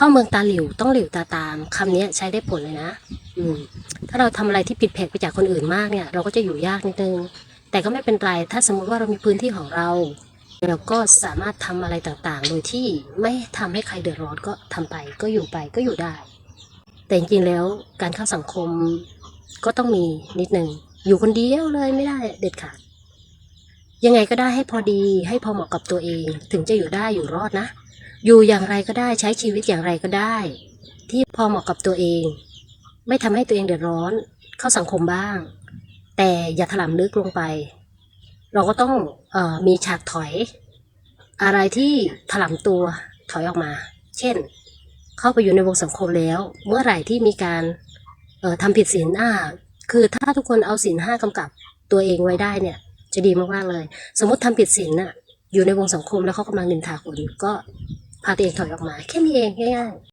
เข้าเมืองตาหลิวต้องหลิวตาตามคำนี้ใช้ได้ผลเลยนะ อืม ถ้าเราทำอะไรที่ผิดแผกไปจากคนอื่นมากเนี่ย เราก็จะอยู่ยากนิดนึง แต่ก็ไม่เป็นไร ถ้าสมมุติว่าเรามีพื้นที่ของเราเราก็สามารถทำอะไรต่างๆ โดยที่ไม่ทำให้ใครเดือดร้อนก็ทำไป ก็อยู่ไปก็อยู่ได้ แต่จริงๆแล้วการเข้าสังคมก็ต้องมีนิดนึงอยู่คนเดียวเลยไม่ได้เด็ดขาดยังไงก็ได้ให้พอดีให้พอเหมาะกับตัวเอง ถึงจะอยู่ได้อยู่รอดนะ อยู่อย่างไรก็ได้ใช้ชีวิตอย่างไรก็ได้ ที่พอเหมาะกับตัวเอง ไม่ทำให้ตัวเองเดือดร้อน เข้าสังคมบ้าง แต่อย่าถลำลึกลงไป เราก็ต้องออมีฉากถอย อะไรที่ถลำตัวถอยออกมา เช่น เข้าไปอยู่ในวงสังคมแล้ว เมื่อไหร่ที่มีการออทำผิดศีลห้าคือถ้าทุกคนเอาศีลห้ากำกับตัวเองไว้ได้เนี่ย จะดีมากๆเลย สมมติทำผิดศีลน่ะอยู่ในวงสังคมแล้วเขากำลังนินทาคุณก็ พาตัวเองถอยออกมา แค่นี้เองง่ายๆ